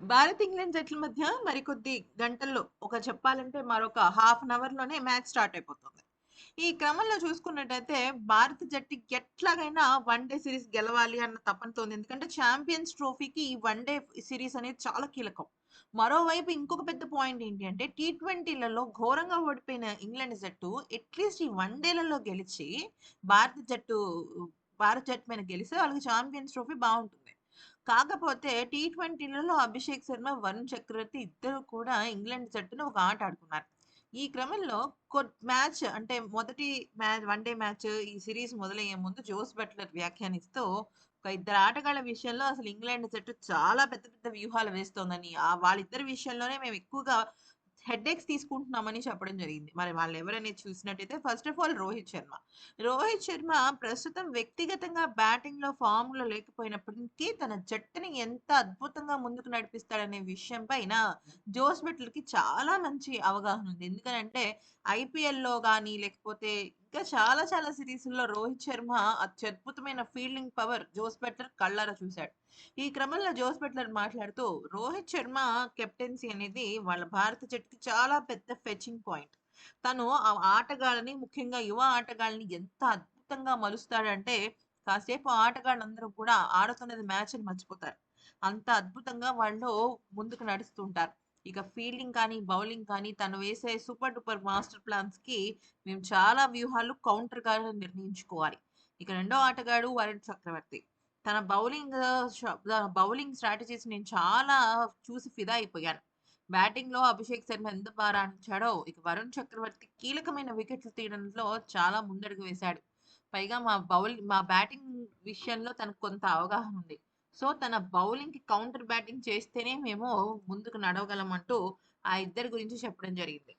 Bharat, England జట్ల మధ్య మరికొద్ది గంటల్లో ఒక చెప్పాలంటే మరొక హాఫ్ అన్ అవర్‌లోనే మ్యాచ్ స్టార్ట్ అయిపోతుంది. ఈ క్రమంలో చూసుకున్నట్టయితే భారత జట్టు ఎట్లాగైనా వన్ డే సిరీస్ గెలవాలి అన్న తపనతో ఉంది. ఎందుకంటే ఛాంపియన్స్ ట్రోఫీకి ఈ వన్ డే సిరీస్ అనేది చాలా కీలకం. మరోవైపు ఇంకొక పెద్ద పాయింట్ ఏంటి అంటే టీ ట్వంటీలలో ఘోరంగా ఓడిపోయిన ఇంగ్లాండ్ జట్టు అట్‌లీస్ట్ ఈ వన్ డేలలో గెలిచి భారత జట్టు భారత జట్టు మీద గెలిస్తే వాళ్ళకి ఛాంపియన్స్ ట్రోఫీ బాగుంటుంది కాకపోతే టీ ట్వెంటీలలో అభిషేక్ శర్మ, వరుణ్ చక్రవర్తి ఇద్దరు కూడా ఇంగ్లాండ్ జట్టును ఒక ఆట ఆడుకున్నారు. ఈ క్రమంలో మ్యాచ్ అంటే మొదటి మ్యాచ్ వన్ డే మ్యాచ్ ఈ సిరీస్ మొదలయ్యే ముందు జోస్ బట్లర్ వ్యాఖ్యానిస్తూ ఒక ఇద్దరు ఆటగాళ్ళ విషయంలో అసలు ఇంగ్లాండ్ జట్టు చాలా పెద్ద పెద్ద వ్యూహాలు వేస్తోందని, ఆ వాళ్ళిద్దరి విషయంలోనే మేము ఎక్కువగా హెడ్‌ఏక్స్ తీసుకుంటున్నామని చెప్పడం జరిగింది. మరి వాళ్ళెవరనేది చూసినట్టయితే first of all Rohit Sharma. Rohit Sharma ప్రస్తుతం వ్యక్తిగతంగా బ్యాటింగ్‌లో ఫార్మ్‌లో లేకపోయినప్పటికీ తన జట్టుని ఎంత అద్భుతంగా ముందుకు నడిపిస్తాడనే విషయం పైన జోస్ బెట్లకి చాలా మంచి అవగాహన ఉంది. ఎందుకనంటే ఐపీఎల్‌లో కానీ లేకపోతే ఇంకా చాలా చాలా సీరీస్‌ల్లో రోహిత్ శర్మ అత్యద్భుతమైన ఫీల్డింగ్ పవర్ జోస్ బట్లర్ కళ్ళారా చూశాడు ఈ క్రమంలో జోస్ బట్లర్ మాట్లాడుతూ రోహిత్ శర్మ కెప్టెన్సీ అనేది వాళ్ళ భారత జట్టుకి చాలా పెద్ద ఫెచింగ్ పాయింట్. తను ఆ ఆటగాళ్ళని ముఖ్యంగా యువ ఆటగాళ్ళని ఎంత అద్భుతంగా మలుస్తాడంటే కాసేపు ఆటగాళ్ళందరూ కూడా ఆడుతున్నది మ్యాచ్‌ని మర్చిపోతారు. అంత అద్భుతంగా వాళ్ళు ముందుకు నడుస్తుంటారు ఇక ఫీల్డింగ్ కానీ, బౌలింగ్ కానీ తను వేసే సూపర్ డూపర్ మాస్టర్ ప్లాన్స్‌కి మేము చాలా వ్యూహాలు కౌంటర్‌గా నిర్ణయించుకోవాలి. ఇక రెండో ఆటగాడు వరుణ్ చక్రవర్తి. తన బౌలింగ్ బౌలింగ్ స్ట్రాటజీస్ నేను చాలా చూసి ఫిదా అయిపోయాను. బ్యాటింగ్‌లో అభిషేక్ శర్మ ఎంత బాగా రాణించాడో ఇక వరుణ్ చక్రవర్తి కీలకమైన వికెట్లు తీయడంలో చాలా ముందడుగు వేశాడు. పైగా మా బౌల్ మా బ్యాటింగ్ విషయంలో తనకు కొంత అవగాహన ఉంది. సో, తన బౌలింగ్‌కి కౌంటర్ బ్యాటింగ్ చేస్తేనే మేము ముందుకు నడవగలం అంటూ ఆ ఇద్దరి గురించి చెప్పడం జరిగింది.